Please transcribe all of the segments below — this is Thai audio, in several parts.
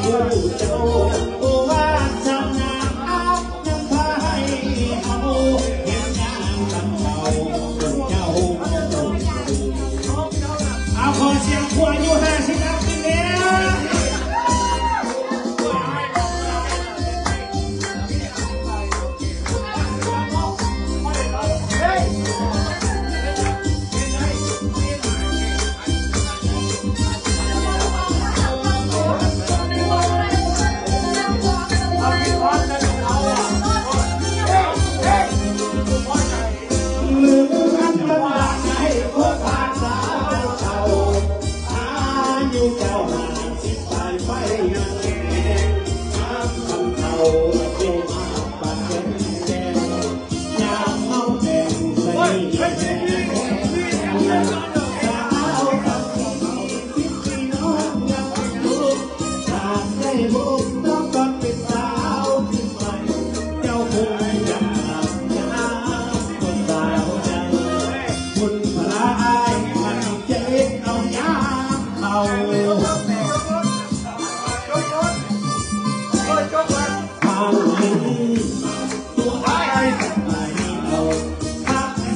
Oh.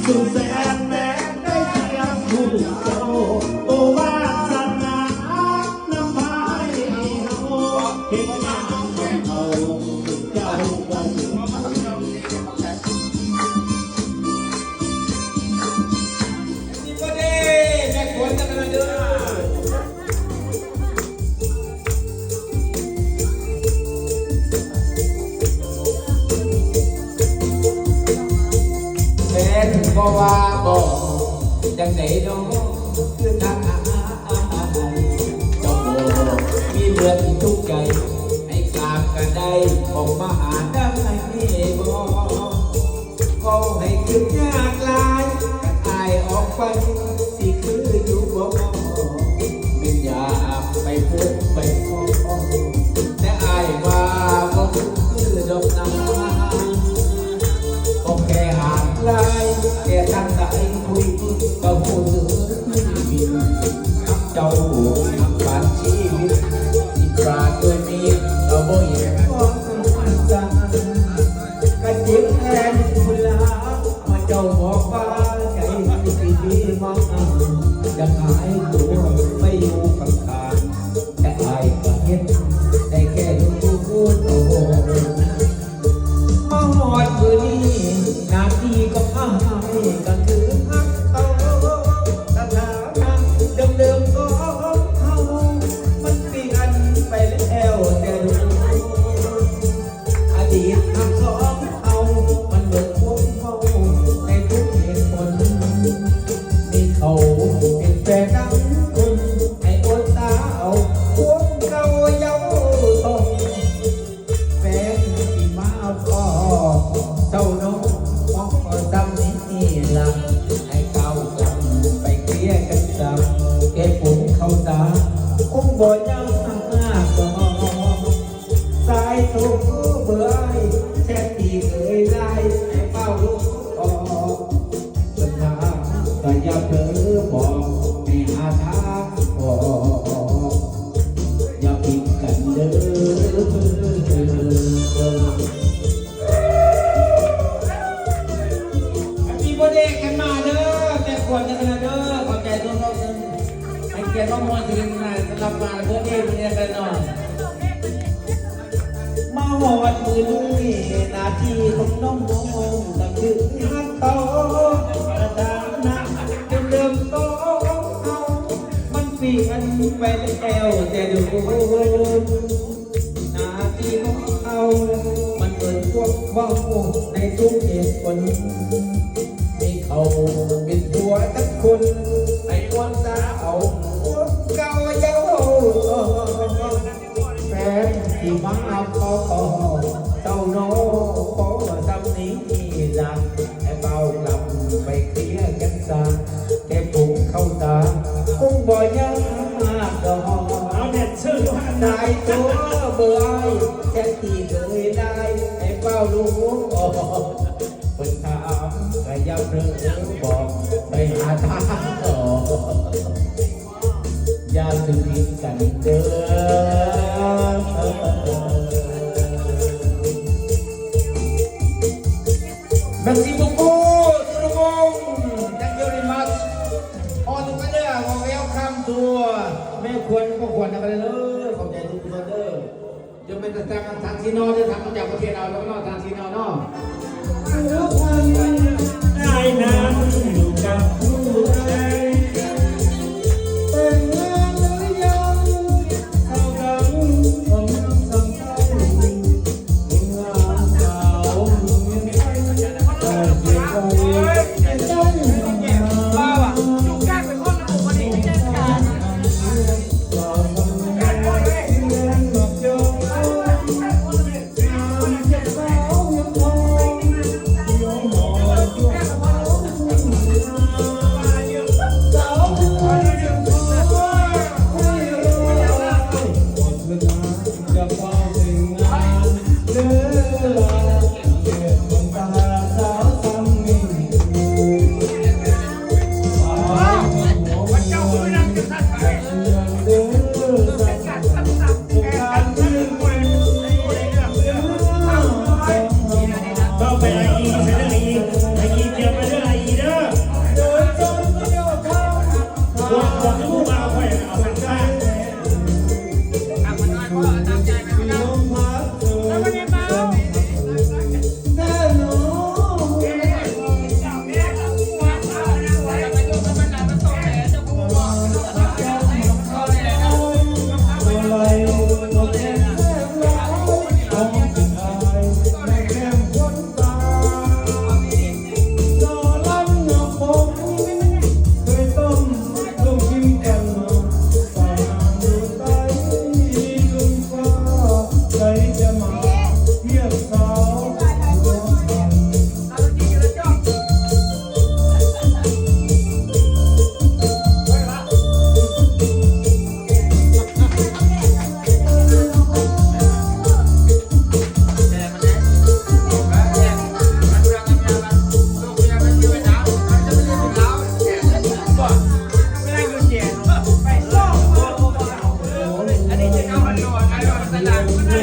so fast. ของมหาดำไอ้เอ๋บอเขาให้ขึ้นยากลายไอออกไปำแก้ผมเข้าตาคงบ่ยังตั้งหน้าก่อนสายโทรเบื่อแท้ตีเอ่ยไล่ให้เป้าลูกออกสัญญาแต่อย่าเธอบอกไม่อาทาบอกอย่าปิดกันเด้อ นาทีเขาเอามันเหมือนพวกว่าวในทุกเหตุผล จะทำทางทีนอจะทำมาจากประเทศเราแล้วก็นอทางทีนอนอได้น้ำอยู่กับผู้แท Vai lá.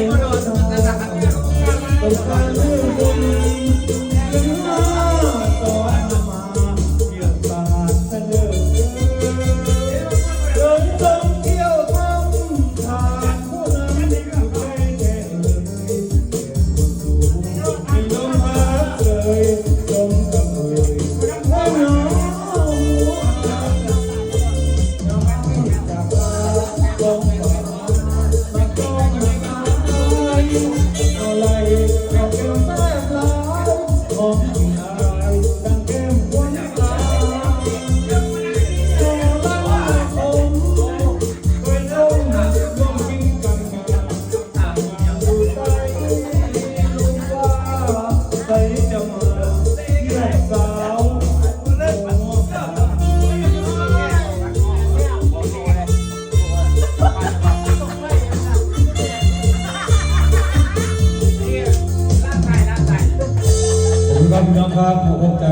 ครับผูกใจ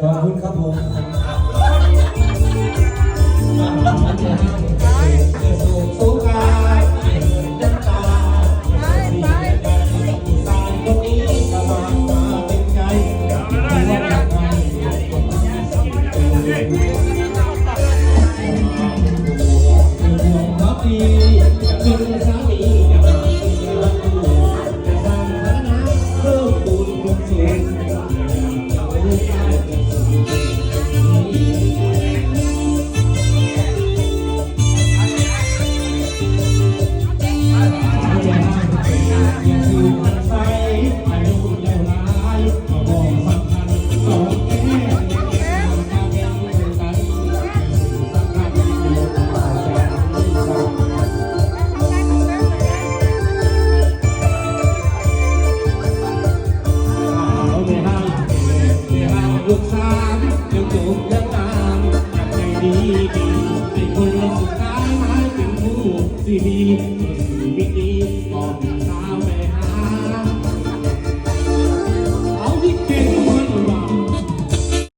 ขอบคุณครับผม